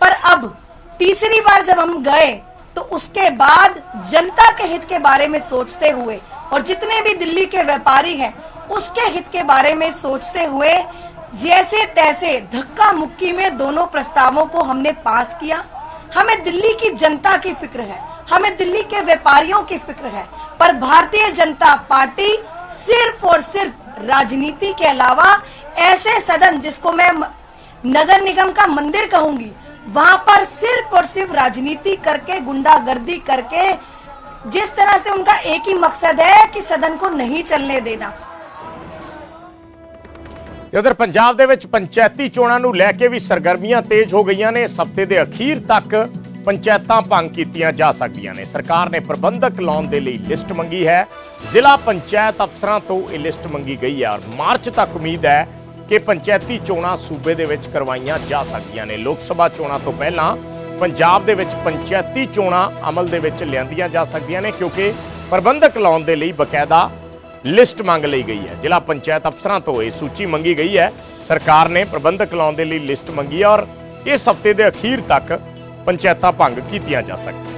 पर अब तीसरी बार जब हम गए तो उसके बाद जनता के हित के बारे में सोचते हुए और जितने भी दिल्ली के व्यापारी हैं उसके हित के बारे में सोचते हुए जैसे तैसे धक्का मुक्की में दोनों प्रस्तावों को हमने पास किया। हमें दिल्ली की जनता की फ़िक्र है। हमें दिल्ली के व्यापारियों की फ़िक्र है। पर भारतीय जनता पार्टी सिर्फ़ और सिर्फ़ राजनीति के अलावा ऐसे सदन जिसको मैं नगर निगम का मंदिर कहूँगी, वहाँ पर सिर्फ़ और सिर्फ़ राजनीति करके, गुंडागर्दी करके, जिस तरह से उनका एक ही मकसद है कि सदन को नहीं चलने देना।
ਤੇ ਪੰਜਾਬ ਦੇ ਵਿੱਚ ਪੰਚਾਇਤੀ ਚੋਣਾਂ ਨੂੰ ਲੈ ਕੇ ਵੀ ਸਰਗਰਮੀਆਂ ਤੇਜ਼ ਹੋ ਗਈਆਂ ਨੇ। ਇਸ ਹਫ਼ਤੇ ਦੇ ਅਖੀਰ ਤੱਕ ਪੰਚਾਇਤਾਂ ਭੰਗ ਕੀਤੀਆਂ ਜਾ ਸਕਦੀਆਂ ਨੇ। ਸਰਕਾਰ ਨੇ ਪ੍ਰਬੰਧਕ ਲਾਉਣ ਦੇ ਲਈ ਲਿਸਟ ਮੰਗੀ ਹੈ। ਜ਼ਿਲ੍ਹਾ ਪੰਚਾਇਤ ਅਫਸਰਾਂ ਤੋਂ ਇਹ ਲਿਸਟ ਮੰਗੀ ਗਈ ਹੈ ਔਰ ਮਾਰਚ ਤੱਕ ਉਮੀਦ ਹੈ ਕਿ ਪੰਚਾਇਤੀ ਚੋਣਾਂ ਸੂਬੇ ਦੇ ਵਿੱਚ ਕਰਵਾਈਆਂ ਜਾ ਸਕਦੀਆਂ ਨੇ। ਲੋਕ ਸਭਾ ਚੋਣਾਂ ਤੋਂ ਪਹਿਲਾਂ ਪੰਜਾਬ ਦੇ ਵਿੱਚ ਪੰਚਾਇਤੀ ਚੋਣਾਂ ਅਮਲ ਦੇ ਵਿੱਚ ਲਿਆਂਦੀਆਂ ਜਾ ਸਕਦੀਆਂ ਨੇ ਕਿਉਂਕਿ ਪ੍ਰਬੰਧਕ ਲਾਉਣ ਦੇ ਲਈ ਬਕਾਇਦਾ ਲਿਸਟ ਮੰਗ ਲਈ ਗਈ ਹੈ। ਜ਼ਿਲ੍ਹਾ ਪੰਚਾਇਤ ਅਫਸਰਾਂ ਤੋਂ ਇਹ ਸੂਚੀ ਮੰਗੀ ਗਈ ਹੈ। ਸਰਕਾਰ ਨੇ ਪ੍ਰਬੰਧਕ ਲਾਉਣ ਦੇ ਲਈ ਲਿਸਟ ਮੰਗੀ ਹੈ ਔਰ ਇਸ ਹਫ਼ਤੇ ਦੇ ਅਖੀਰ ਤੱਕ ਪੰਚਾਇਤਾਂ ਭੰਗ ਕੀਤੀਆਂ ਜਾ ਸਕਦੀਆਂ।